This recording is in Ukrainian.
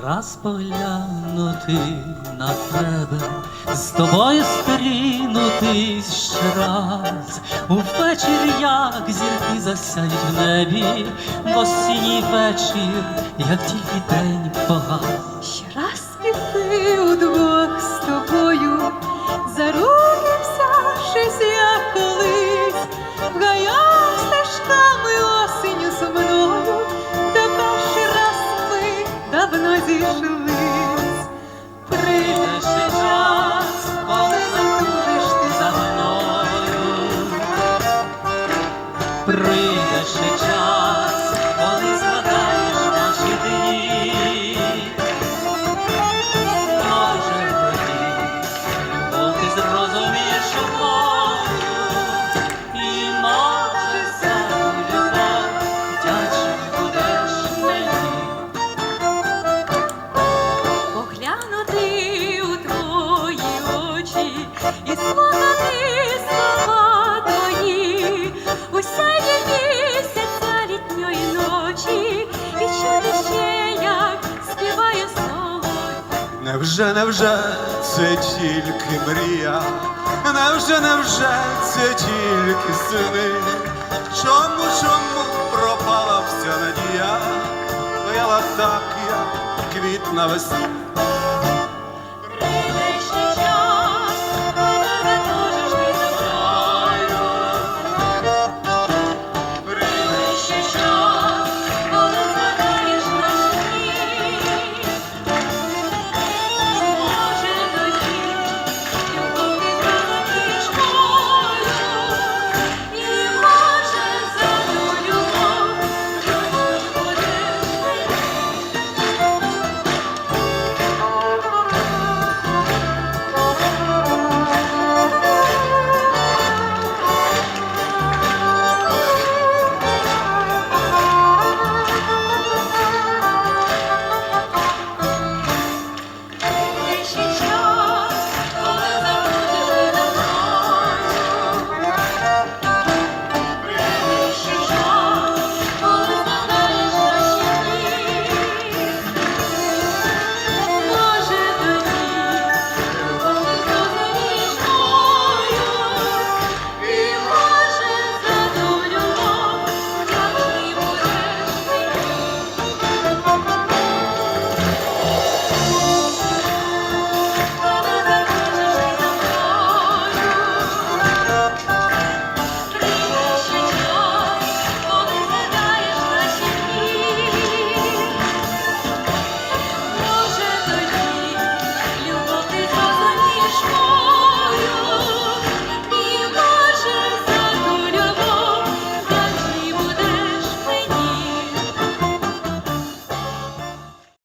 раз поглянути на тебе, з тобою стрінутись ще раз. Увечір, як зірки засяють в небі, в осінній вечір, як тільки день погас. Прийде Невже, невже це тільки мрія? Невже, невже це тільки сини? Чому, чому пропала вся надія? Вела так, як квіт на весні.